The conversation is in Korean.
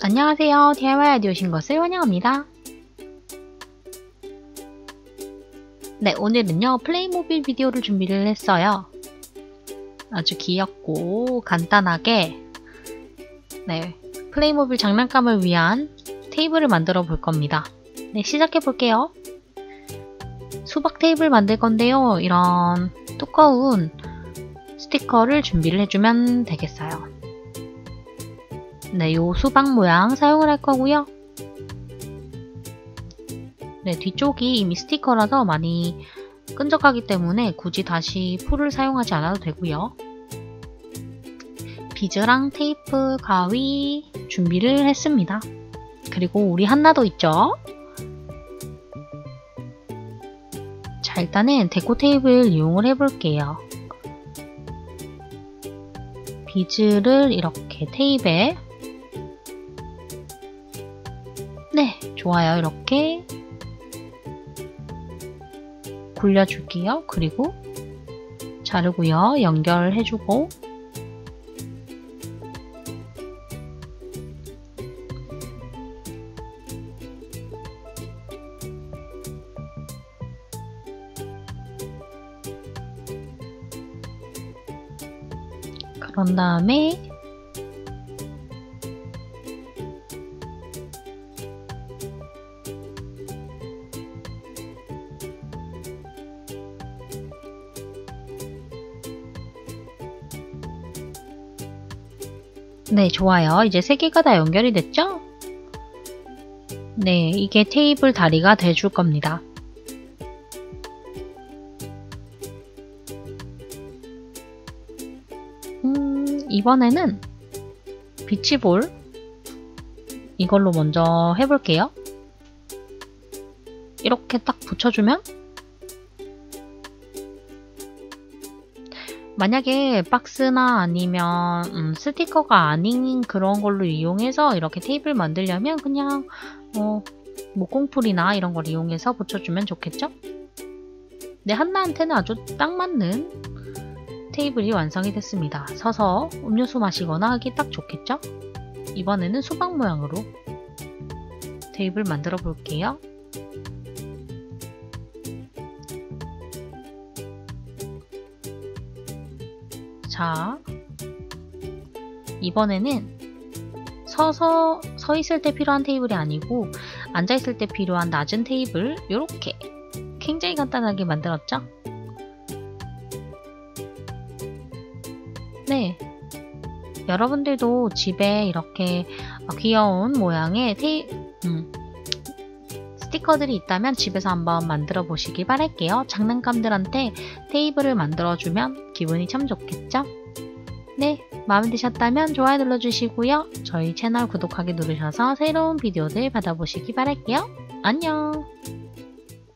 안녕하세요. DIY하디 오신 것을 환영합니다. 네, 오늘은요, 플레이모빌 비디오를 준비를 했어요. 아주 귀엽고 간단하게 네, 플레이모빌 장난감을 위한 테이블을 만들어 볼 겁니다. 네, 시작해 볼게요. 수박 테이블 만들 건데요. 이런 두꺼운 스티커를 준비를 해주면 되겠어요. 네, 요 수박 모양 사용을 할 거고요. 네, 뒤쪽이 이미 스티커라서 많이 끈적하기 때문에 굳이 다시 풀을 사용하지 않아도 되고요. 비즈랑 테이프, 가위 준비를 했습니다. 그리고 우리 한나도 있죠? 자, 일단은 데코 테이블 이용을 해볼게요. 비즈를 이렇게 테이프에 네, 좋아요. 이렇게 굴려줄게요. 그리고 자르고요. 연결해주고 그런 다음에 네, 좋아요. 이제 세 개가 다 연결이 됐죠? 네, 이게 테이블 다리가 돼줄 겁니다. 음, 이번에는 비치볼 이걸로 먼저 해볼게요. 이렇게 딱 붙여주면 만약에 박스나 아니면 음, 스티커가 아닌 그런 걸로 이용해서 이렇게 테이블 만들려면 그냥 어, 목공풀이나 이런 걸 이용해서 붙여주면 좋겠죠? 네, 한나한테는 아주 딱 맞는 테이블이 완성이 됐습니다. 서서 음료수 마시거나 하기 딱 좋겠죠? 이번에는 수박 모양으로 테이블 만들어 볼게요. 자, 이번에는 서서 서 있을 때 필요한 테이블이 아니고 앉아 있을 때 필요한 낮은 테이블 이렇게 굉장히 간단하게 만들었죠? 네. 여러분들도 집에 이렇게 귀여운 모양의 테이, 음, 스티커들이 있다면 집에서 한번 만들어 보시길 바랄게요. 장난감들한테 테이블을 만들어주면 기분이 참 좋겠죠? 네, 마음에 드셨다면 좋아요 눌러주시고요. 저희 채널 구독하기 누르셔서 새로운 비디오들 받아보시기 바랄게요. 안녕!